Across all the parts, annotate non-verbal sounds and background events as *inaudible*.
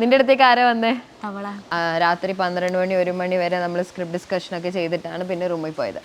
നിന്റെ അടുത്തേക്ക് ആരാ വന്നേ? രാത്രി പന്ത്രണ്ട് മണി ഒരു മണി വരെ നമ്മൾ സ്ക്രിപ്റ്റ് ഡിസ്കഷൻ ഒക്കെ ചെയ്തിട്ടാണ് പിന്നെ റൂമിൽ പോയത്.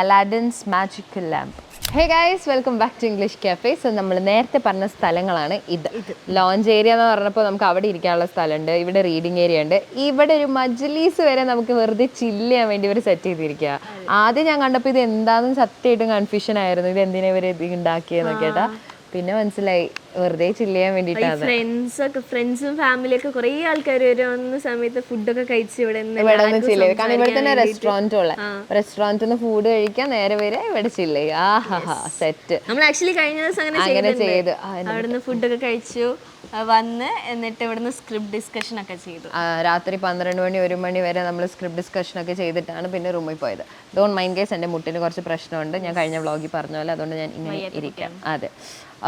Aladdin's magical lamp hey guys welcome back to English Cafe so നമ്മൾ നേരത്തെ പറഞ്ഞ സ്ഥലങ്ങളാണ് ഇത്. ലോഞ്ച് ഏരിയ എന്ന് പറഞ്ഞപ്പോൾ നമുക്ക് അവിടെ ഇരിക്കാനുള്ള സ്ഥലമുണ്ട് ഇവിടെ റീഡിംഗ് ഏരിയ ഉണ്ട്. ഇവിടെ ഒരു മജ്ലീസ് വരെ നമുക്ക് വെറുതെ ചില്ല് ചെയ്യാൻ വേണ്ടി ഇവർ സെറ്റ് ചെയ്തിരിക്കുക ആദ്യം ഞാൻ കണ്ടപ്പോൾ ഇത് എന്താണെന്ന് സത്യമായിട്ടും കൺഫ്യൂഷൻ ആയിരുന്നു. ഇത് എന്തിനാ ഇവർ ഇത് ഉണ്ടാക്കിയെന്നൊക്കെ കേട്ടാ. പിന്നെ മനസ്സിലായി വെറുതെ ചില്ല് ചെയ്യാൻ വേണ്ടിട്ടാണ് ഫ്രണ്ട്സ് ഒക്കെ ഫ്രണ്ട്സും ഫാമിലിയും ഒക്കെ കുറേ ആൾക്കാർ വരുന്ന സമയത്ത് ഫുഡൊക്കെ കഴിച്ച് ഇവിടെ ഇവിടെ നിന്ന് ചില്ല് ചെയ്യും. കാരണം ഇവിടെ തന്നെ റെസ്റ്റോറന്റ് ഉള്ള. റെസ്റ്റോറന്റിൽ നിന്ന് ഫുഡ് കഴിക്കാൻ നേരെ വരെ ഇവിടെ ചില്ല് ചെയ്യും. ആഹാ സെറ്റ് നമ്മൾ ആക്ച്വലി കഴിഞ്ഞ ദിവസം അങ്ങനെ ചെയ്തു. അവിടുന്ന് ഫുഡൊക്കെ കഴിച്ചു വന്ന് എന്നിട്ട് ഇവിടുന്ന് സ്ക്രിപ്റ്റ് ഡിസ്കഷൻ ഒക്കെ ചെയ്തു. രാത്രി പന്ത്രണ്ട് മണി ഒരു മണി വരെ നമ്മൾ സ്ക്രിപ്റ്റ് ഡിസ്കഷൻ ഒക്കെ ചെയ്തിട്ടാണ് പിന്നെ റൂമിൽ പോയത്. ഡോൺ മൈൻഡ് കേസ് എന്റെ മുട്ടിന് കുറച്ച് പ്രശ്നമുണ്ട്. ഞാൻ കഴിഞ്ഞ വ്ളോഗിൽ പറഞ്ഞ പോലെ അതുകൊണ്ട് ഞാൻ ഇങ്ങനെ ഇരിക്കാം. അതെ.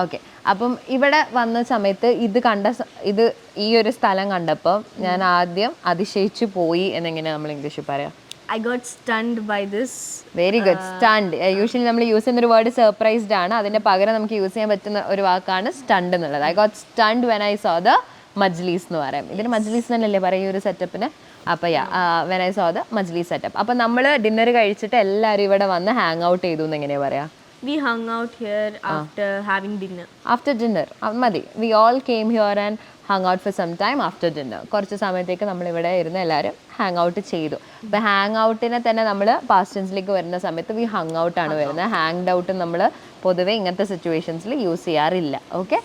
ഓക്കെ അപ്പം ഇവിടെ വന്ന സമയത്ത് ഇത് കണ്ട ഇത് ഈ ഒരു സ്ഥലം കണ്ടപ്പോൾ ഞാൻ ആദ്യം അതിശയിച്ചു പോയി എന്നെങ്ങനെ നമ്മൾ ഇംഗ്ലീഷിൽ പറയാം? I got stunned by this very good stunned usually നമ്മൾ യൂസ് ചെയ്യുന്ന ഒരു വേർഡ് സർപ്രൈസ്ഡ് ആണ്. അതിന്റെ പകരം നമുക്ക് യൂസ് ചെയ്യാൻ പറ്റുന്ന ഒരു വാക്കാണ് സ്റ്റണ്ട് എന്നുള്ളത്. I got stunned when I saw the Majlis എന്ന് പറയും. ഇതിന് മജ്ലീസ് തന്നെയല്ലേ പറയും ഈ ഒരു സെറ്റപ്പിന് അപ്പോൾ yeah when I saw the Majlis setup അപ്പം നമ്മൾ ഡിന്നർ കഴിച്ചിട്ട് എല്ലാവരും ഇവിടെ വന്ന് ഹാങ് ഔട്ട് ചെയ്തു എന്ന് എങ്ങനെയാണ് പറയാ? We hung out here after having dinner after dinner മതി. We all came here and hang out for some time after dinner കുറച്ച് സമയത്തേക്ക് നമ്മൾ ഇവിടെ ഇരുന്ന് എല്ലാവരും ഹാങ് ഔട്ട് ചെയ്തു. അപ്പോൾ ഹാങ് ഔട്ടിനെ തന്നെ നമ്മൾ പാസ്റ്റൻസിലേക്ക് വരുന്ന സമയത്ത് വി ഹങ് ഔട്ട് ആണ് വരുന്നത്. ഹാങ്ഡ് ഔട്ട് നമ്മൾ പൊതുവേ ഇങ്ങനത്തെ സിറ്റുവേഷൻസിൽ യൂസ് ചെയ്യാറില്ല. ഓക്കെ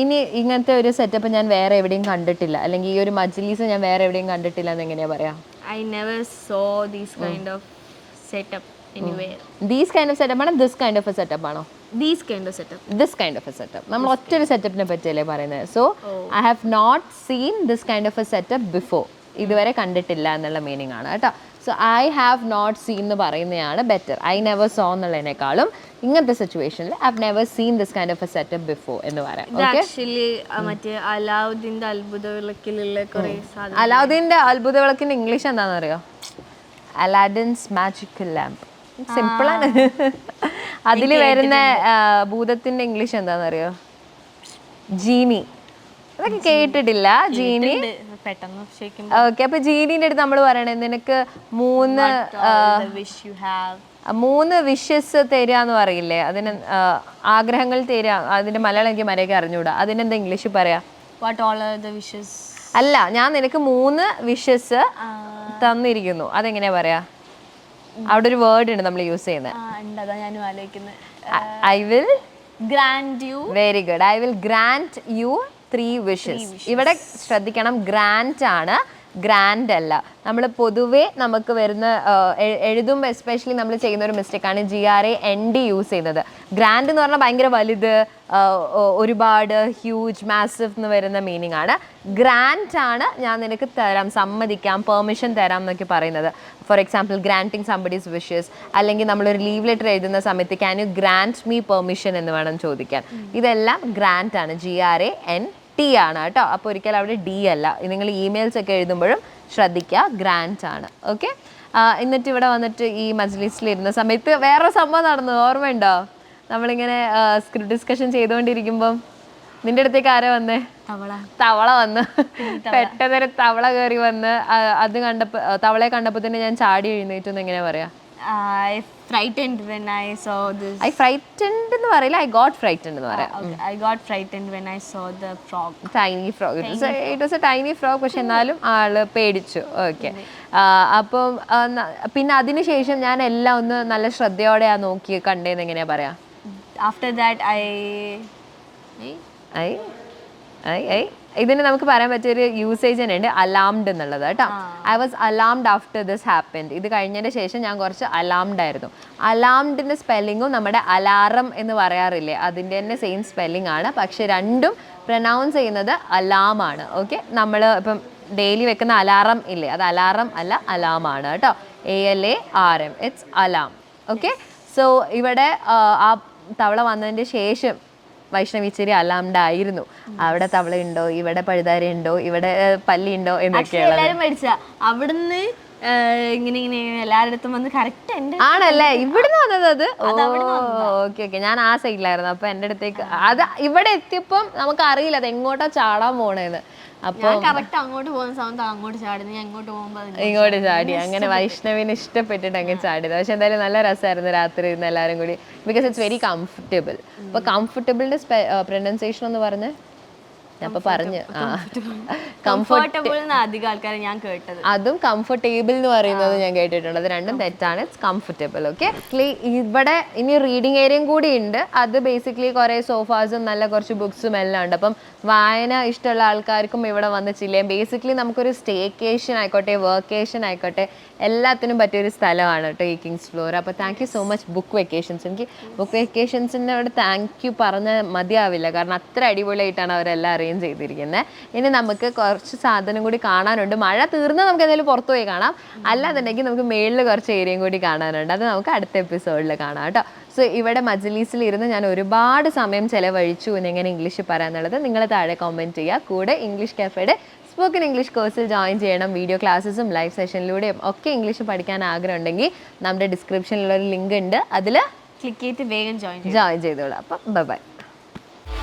ഇനി ഇങ്ങനത്തെ ഒരു സെറ്റപ്പ് ഞാൻ വേറെ എവിടെയും കണ്ടിട്ടില്ല. അല്ലെങ്കിൽ ഈ ഒരു മജ്ലീസ് ഞാൻ വേറെ എവിടെയും കണ്ടിട്ടില്ല എന്ന് എങ്ങനെയാ പറയാ? I never saw these kind of setup anyway these kind of setup ആണോ? ദിസ് കൈൻഡ് ഓഫ് സെറ്റപ്പ് ആണോ? These kind of setup this kind of a setup നമ്മൾ ഒറ്റ ഒരു സെറ്റപ്പിനെ പറ്റിയല്ലേ പറയുന്നത്. So I have not seen this kind of a setup before ഇതുവരെ കണ്ടിട്ടില്ല എന്നുള്ള മീനിങ് ആണ് കേട്ടോ. So I have not seen എന്ന് പറയുന്നതാണ് ബെറ്റർ ഐ നെവർ സോ എന്നുള്ളതിനേക്കാളും ഇങ്ങനത്തെ സിറ്റുവേഷനിൽ I have never seen this kind of a setup before എന്ന് പറയാം. ആക്ച്വലി മറ്റേ അത്ഭുത വിളക്കിലുള്ള കുറെ അലാവുദ്ദീന്റെ അത്ഭുത വിളക്കിന്റെ ഇംഗ്ലീഷ് എന്താണെന്നറിയോ? അലാഡിൻസ് മാജിക്കൽ ലാമ്പ് സിമ്പിളാണ്. അതിൽ വരുന്ന ഭൂതത്തിന്റെ ഇംഗ്ലീഷ് എന്താണെന്നറിയോ ജീനി. അതൊക്കെ കേട്ടിട്ടില്ല ജീനി? ഓക്കെ അപ്പൊ ജീനിന്റെ അടുത്ത് നമ്മൾ പറയണേ നിനക്ക് മൂന്ന് മൂന്ന് വിഷസ് തരാന്ന് പറയില്ലേ? അതിന് ആഗ്രഹങ്ങൾ തരാ. അതിന്റെ മലയാളം എനിക്ക് മരയൊക്കെ അറിഞ്ഞൂടാ. അതിനെന്താ ഇംഗ്ലീഷ് പറയാ? അല്ല ഞാൻ നിനക്ക് മൂന്ന് വിഷസ് തന്നിരിക്കുന്നു. അതെങ്ങനെയാ പറയാ? അവിടെ ഒരു വേർഡ് ഉണ്ട് നമ്മൾ യൂസ് ചെയ്യുന്നത് ഞാനും ആലോചിക്കുന്നത് I will grant you very good I will grant you three wishes ഇവിടെ ശ്രദ്ധിക്കണം. ഗ്രാൻഡ് ആണ്. ഗ്രാൻഡ് അല്ല. നമ്മൾ പൊതുവേ നമുക്ക് വരുന്ന എഴുതുമ്പോൾ എസ്പെഷ്യലി നമ്മൾ ചെയ്യുന്ന ഒരു മിസ്റ്റേക്കാണ് G R A N D use ചെയ്യുന്നത്. ഗ്രാൻഡ് എന്ന് പറഞ്ഞാൽ ഭയങ്കര വലുത് ഒരുപാട് ഹ്യൂജ് മാസീവ് എന്ന് വരുന്ന മീനിങ് ആണ്. ഗ്രാൻഡ് ആണ് ഞാൻ നിനക്ക് തരാം സമ്മതിക്കാം പെർമിഷൻ തരാം എന്നൊക്കെ പറയുന്നത്. For example granting somebody's wishes അല്ലെങ്കിൽ നമ്മളൊരു ലീവ് ലെറ്റർ എഴുതുന്ന സമയത്ത് can you grant me permission എന്ന് വേണം ചോദിക്കാൻ. ഇതെല്ലാം ഗ്രാൻഡ് ആണ്. G R A N T ആണ് കേട്ടോ. അപ്പോൾ ഒരിക്കലും അവിടെ ഡി അല്ല. നിങ്ങൾ ഇമെയിൽസ് ഒക്കെ എഴുതുമ്പോഴും ശ്രദ്ധിക്കുക. ഗ്രാൻഡ് ആണ്. ഓക്കെ എന്നിട്ട് ഇവിടെ വന്നിട്ട് ഈ മജ്ലിസ്റ്റിലിരുന്ന സമയത്ത് വേറെ സംഭവം നടന്നു. ഓർമ്മയുണ്ടോ? നമ്മളിങ്ങനെ സ്ക്രിപ്റ്റ് ഡിസ്കഷൻ ചെയ്തുകൊണ്ടിരിക്കുമ്പം നിന്റെ അടുത്തേക്ക് ആരാ വന്നേ? തവള. തവള വന്ന്. പെട്ടെന്നൊരു തവള കയറി വന്ന് അത് കണ്ടപ്പോ തവളെ തവളയെ കണ്ടപ്പോ തന്നെ ഞാൻ ചാടി എഴുന്നേറ്റെന്ന് എങ്ങനെയാ എങ്ങനെ പറയാ? I frightened when I saw this I frightened എന്ന് പറയില്ല ഐ ഗോട്ട് ഫ്രൈറ്റൻഡ് എന്ന് പറയാം. I got frightened when I saw the frog tiny frog it was a tiny frog പക്ഷെ എന്നാലും ആൾ പേടിച്ചു. ഓക്കെ അപ്പം പിന്നെ അതിനുശേഷം ഞാൻ എല്ലാം ഒന്ന് നല്ല ശ്രദ്ധയോടെയാ നോക്കി കണ്ടേന്ന് എങ്ങനെയാ പറയാ? After that I I I I ഇതിന് നമുക്ക് പറയാൻ പറ്റിയൊരു യൂസേജ് തന്നെ ഉണ്ട്. അലാംഡ് എന്നുള്ളത് കേട്ടോ. I was alarmed after this happened ഇത് കഴിഞ്ഞതിന് ശേഷം ഞാൻ കുറച്ച് അലാംഡ് ആയിരുന്നു. അലാംഡിന്റെ സ്പെല്ലിങ്ങും നമ്മുടെ അലാറം എന്ന് പറയാറില്ലേ? അതിന്റെ തന്നെ സെയിം സ്പെല്ലിംഗ് ആണ്. പക്ഷെ രണ്ടും പ്രൊനൗൺസ് ചെയ്യുന്നത് അലാം ആണ്. ഓക്കെ നമ്മൾ ഇപ്പം ഡെയിലി വെക്കുന്ന അലാറം ഇല്ലേ? അത് അലാറം അല്ല അലാം ആണ് കേട്ടോ. A L A R M it's alarm okay so ഇവിടെ ആ, ആ തവള വന്നതിന് ശേഷം വൈഷ്ണവി ഇച്ചിരി അലാംഡായിരുന്നു. അവിടെ തവള ഉണ്ടോ ഇവിടെ പഴുതാര ഉണ്ടോ ഇവിടെ പല്ലി പല്ലിയുണ്ടോ? എന്നൊക്കെയാണ്. അവിടുന്ന് ഇങ്ങനെ ഇങ്ങനെ എല്ലാവരുടെ അടുത്തും വന്ന് കറക്റ്റ് എന്റെ ആണല്ലേ? ഇവിടുന്ന് വന്നത് അത്? Okay okay. ഞാൻ ആ സൈഡിലായിരുന്നു അപ്പൊ എന്റെ അടുത്തേക്ക് അത് ഇവിടെ എത്തിയപ്പം നമുക്ക് അറിയില്ല അത് എങ്ങോട്ടാ ചാടാൻ പോണേന്ന്. അപ്പോൾ കറക്റ്റ് അങ്ങോട്ട് പോകുന്ന സമയത്ത് അങ്ങോട്ട് ചാടുന്നു. ഞാൻ ഇങ്ങോട്ട് പോകുമ്പോൾ ഇങ്ങോട്ട് ചാടി. അങ്ങനെ വൈഷ്ണവിന് ഇഷ്ടപ്പെട്ടിട്ട് അങ്ങനെ ചാടിയത്. പക്ഷെ എന്തായാലും നല്ല രസമായിരുന്നു രാത്രി ഇരുന്ന് എല്ലാവരും കൂടി. ബിക്കോസ് ഇറ്റ്സ് വെരി കംഫർട്ടബിൾ അപ്പൊ കംഫർട്ടബിളിന്റെ പ്രൊനൗൺസിയേഷൻ എന്ന് പറഞ്ഞ്. ഞാൻ പറഞ്ഞു ആ. കംഫർട്ടബിൾ *laughs* അധികം ആൾക്കാരെ ഞാൻ കേട്ടത്. അതും കംഫർട്ടേബിൾ എന്ന് പറയുന്നത് ഞാൻ കേട്ടിട്ടുണ്ട്. അത് രണ്ടും തെറ്റാണ്. ഇറ്റ്സ് കംഫർട്ടബിൾ ഓക്കെ ഇവിടെ ഇനി റീഡിംഗ് ഏരിയയും കൂടി ഉണ്ട്. അത് ബേസിക്കലി കുറെ സോഫാസും നല്ല കുറച്ച് ബുക്സും എല്ലാം ഉണ്ട്. അപ്പം വായന ഇഷ്ടമുള്ള ആൾക്കാർക്കും ഇവിടെ വന്ന് ചില്ലയും ബേസിക്കലി നമുക്കൊരു സ്റ്റേക്കേഷൻ ആയിക്കോട്ടെ വർക്കേഷൻ ആയിക്കോട്ടെ എല്ലാത്തിനും പറ്റിയൊരു സ്ഥലമാണ് കേട്ടോ ഈ കിങ്സ് ഫ്ലോർ അപ്പോൾ thank you so much book vacations എനിക്ക്. ബുക്ക് വെക്കേഷൻസിനോട് താങ്ക് യു പറഞ്ഞ മതിയാവില്ല. കാരണം അത്ര അടിപൊളിയായിട്ടാണ് അവരെല്ലാം അറേഞ്ച് ചെയ്തിരിക്കുന്നത് ഇനി നമുക്ക് കുറച്ച് സാധനം കൂടി കാണാനുണ്ട്. മഴ തീർന്ന് നമുക്ക് എന്തായാലും പുറത്തു പോയി കാണാം. അല്ലാന്നുണ്ടെങ്കിൽ നമുക്ക് മേളിൽ കുറച്ച് ഏരിയയും കൂടി കാണാനുണ്ട്. അത് നമുക്ക് അടുത്ത എപ്പിസോഡിൽ കാണാം കേട്ടോ. സോ ഇവിടെ മജ്ലീസിൽ ഇരുന്ന് ഞാൻ ഒരുപാട് സമയം ചിലവഴിച്ചു എന്ന് എങ്ങനെ ഇംഗ്ലീഷ് പറയാന്നുള്ളത്. നിങ്ങൾ താഴെ കമന്റ് ചെയ്യുക കൂടെ ഇംഗ്ലീഷ് കഫേയുടെ സ്പോക്കൺ ഇംഗ്ലീഷ് കോഴ്സിൽ ജോയിൻ ചെയ്യണം. വീഡിയോ ക്ലാസ്സസും ലൈവ് സെഷനിലൂടെയും ഒക്കെ ഇംഗ്ലീഷ് പഠിക്കാൻ ആഗ്രഹം ഉണ്ടെങ്കിൽ നമ്മുടെ ഡിസ്ക്രിപ്ഷനിലുള്ള ഒരു ലിങ്ക് ഉണ്ട്. അതിൽ ക്ലിക്ക് ചെയ്തിട്ട് വേഗം ജോയിൻ ജോയിൻ ചെയ്തോളൂ. അപ്പം ബൈ ബൈ